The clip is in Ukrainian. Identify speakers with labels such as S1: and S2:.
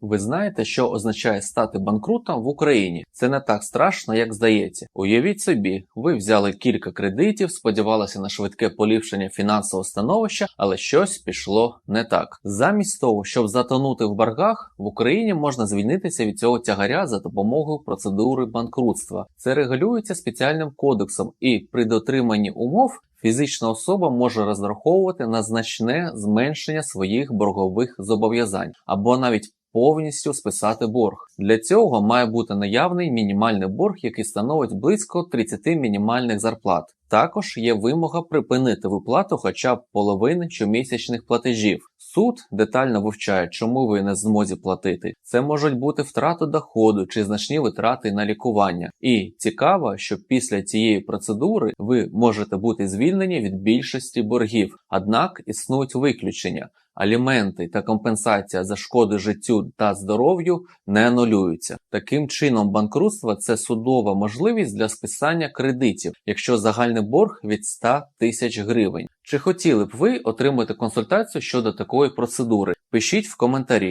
S1: Ви знаєте, що означає стати банкрутом в Україні? Це не так страшно, як здається. Уявіть собі, ви взяли кілька кредитів, сподівалися на швидке поліпшення фінансового становища, але щось пішло не так. Замість того, щоб затонути в боргах, в Україні можна звільнитися від цього тягаря за допомогою процедури банкрутства. Це регулюється спеціальним кодексом, і при дотриманні умов Фізична особа може розраховувати на значне зменшення своїх боргових зобов'язань або навіть повністю списати борг. Для цього має бути наявний мінімальний борг, який становить близько 30 мінімальних зарплат. Також є вимога припинити виплату хоча б половини щомісячних платежів. Суд детально вивчає, чому ви не змозі платити. Це можуть бути втрати доходу чи значні витрати на лікування. І цікаво, що після цієї процедури ви можете бути звільнені від більшості боргів. Однак існують виключення. Аліменти та компенсація за шкоди життю та здоров'ю не анулюються. Таким чином, банкрутство це судова можливість для списання кредитів, якщо загальний борг від 100 тисяч гривень. Чи хотіли б ви отримати консультацію щодо такої процедури? Пишіть в коментарі.